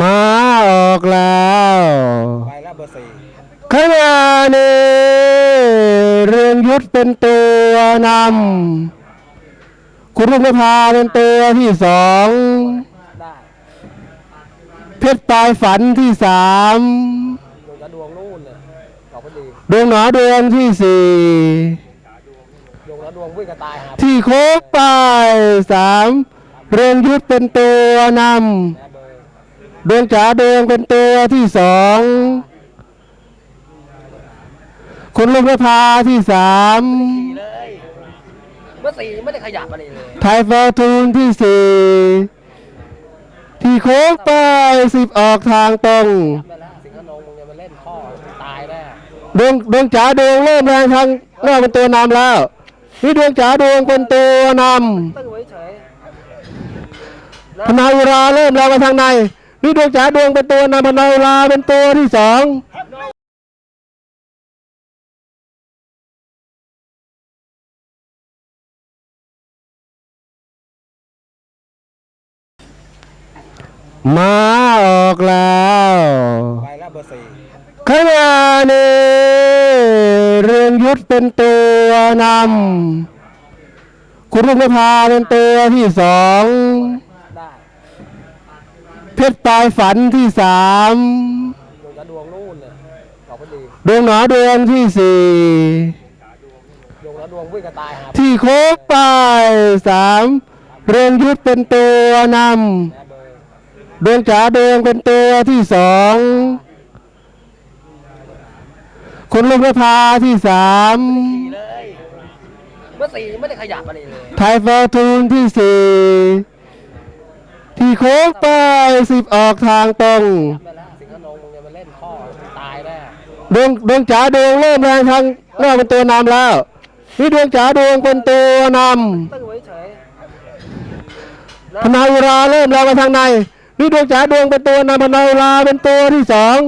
มาออกแล้วไปแล้วเบอร์สี่ขณะนี้เรืองยุทธเป็นตัวนำคุณลุงนภาเป็นตัวที่สองได้เพชรปลายฝันที่สามดวงจะดวงนู่นเนี่ยขอบพอดีดวงหนาดวงที่สี่ดวงแล้วดวงวิ่งกระตายหาที่โคกปลายสามเรืองยุทธเป็นตัวนแม่ เบอร์ำดวงจ๋าดวงเป็นตัวที่สองคุณลุงนภาที่สามสี่เลยเบอร์สี่ไม่ได้ขยับอะไรเลยไทยฟอร์ทูนที่สี่ที่โค้งไปสิบออกทางตรงไปแล้วสิงห์นงมึงเนี่ยมันเล่นข้อตายแน่ดวงดวงจ๋าดวงเริ่มแรงทางหน้าเป็นตัวนำแล้วนี่ดวงจ๋าดวงเป็นตัวนตึ้งไว้เฉยำพนาอุราเริ่มแรงมาทางใน นี่ดวงจ๋าดวงเป็นตัวนำพนาอุราเป็นตัวที่สองมาออกแล้วไปแล้วเบอร์สี่ขณะนี้เรืองยุทธเป็นตัวนำคุณลุงนภาเป็นตัวที่สอง ได้เพชรปลายฝันที่สามดวงจะดวงนู่นเนี่ยขอบพอดีดวงหนาดวงที่สี่ดวงแล้วดวงวิ่งกระตายหาที่โคกปลายสามเรืองยุทธเป็นตัวนแม่เบอร์ำดวงจ๋าดวงเป็นตัวที่สองคุณลุงนภาที่สามสี่เลยเบอร์สี่ไม่ได้ขยับอะไรเลยไทยฟอร์ทูนที่สี่ ที่โค้งไปสิบออกทางตรงไปแล้วสิงห์นงมึงเนี่ยมันเล่นข้อตายแน่ดวงดวงจ๋าดวงเริ่มแรงทางหน้าเป็นตัวนำแล้วนี่ดวงจ๋าดวงเป็นตัวนำตึ้งไว้เฉยพนาอุราเริ่มแรงมาทางในนี่ดวงจ๋าดวงเป็นตัวนำพนาอุราเป็นตัวที่สอง